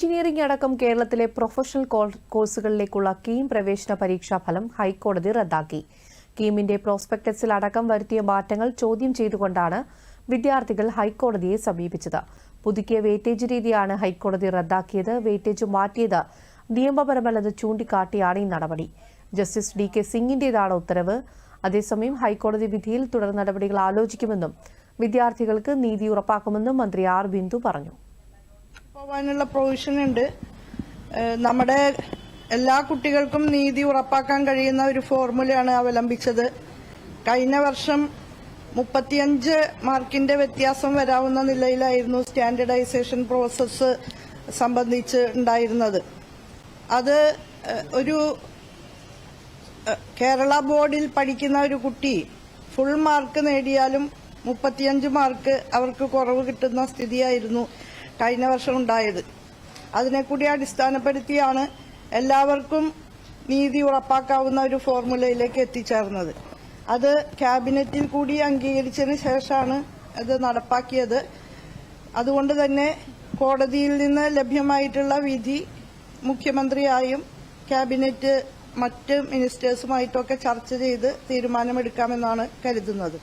Engineering അടക്കം കേരളത്തിലെ professional കോഴ്സുകളിലേക്കുള്ള KEAM പ്രവേശന പരീക്ഷാ ഫലം ഹൈക്കോടതി റദ്ദാക്കി. കീമിന്റെ പ്രോസ്പെക്ടസിൽ അടക്കം വരുത്തിയ മാറ്റങ്ങൾ ചോദ്യം ചെയ്തുകൊണ്ടാണ് വിദ്യാർത്ഥികൾ ഹൈക്കോടതിയെ സമീപിച്ചത്. പുതുക്കിയ വെയിറ്റേജ് രീതിയാണ് ഹൈക്കോടതി റദ്ദാക്കിയത്. വെയിറ്റേജ് മാറ്റിയത് നിയമപരമല്ലെന്ന് ചൂണ്ടിക്കാട്ടിയാണ് ഈ നടപടി. ജസ്റ്റിസ് ഡി കെ സിംഗിന്റേതാണ് ഉത്തരവ്. അതേസമയം ഹൈക്കോടതി വിധിയിൽ തുടർ നടപടികൾ ആലോചിക്കുമെന്നും വിദ്യാർത്ഥികൾക്ക് നീതി ഉറപ്പാക്കുമെന്നും മന്ത്രി ആർ ബിന്ദു പറഞ്ഞു. പോവാനുള്ള പ്രൊവിഷൻ ഉണ്ട്. നമ്മുടെ എല്ലാ കുട്ടികൾക്കും നീതി ഉറപ്പാക്കാൻ കഴിയുന്ന ഒരു ഫോർമുലയാണ് അവലംബിച്ചത്. കഴിഞ്ഞ വർഷം മുപ്പത്തിയഞ്ച് മാർക്കിന്റെ വ്യത്യാസം വരാവുന്ന നിലയിലായിരുന്നു സ്റ്റാൻഡേർഡൈസേഷൻ പ്രോസസ്സ് സംബന്ധിച്ച് ഉണ്ടായിരുന്നത്. അത് ഒരു കേരള ബോർഡിൽ പഠിക്കുന്ന ഒരു കുട്ടി ഫുൾ മാർക്ക് നേടിയാലും മുപ്പത്തിയഞ്ച് മാർക്ക് അവർക്ക് കുറവ് കിട്ടുന്ന സ്ഥിതിയായിരുന്നു. കഴിഞ്ഞ വർഷം ഉണ്ടായത്. അതിനെ കൂടി അടിസ്ഥാനപ്പെടുത്തിയാണ് എല്ലാവർക്കും നീതി ഉറപ്പാക്കാവുന്ന ഒരു ഫോർമുലയിലേക്ക് എത്തിച്ചേർന്നത്. അത് ക്യാബിനറ്റിൽ കൂടി അംഗീകരിച്ചതിന് ശേഷമാണ് അത് നടപ്പാക്കിയത്. അതുകൊണ്ട് തന്നെ കോടതിയിൽ നിന്ന് ലഭ്യമായിട്ടുള്ള വിധി മുഖ്യമന്ത്രിയായും ക്യാബിനറ്റ് മറ്റ് മിനിസ്റ്റേഴ്സുമായിട്ടൊക്കെ ചർച്ച ചെയ്ത് തീരുമാനമെടുക്കാമെന്നാണ് കരുതുന്നത്.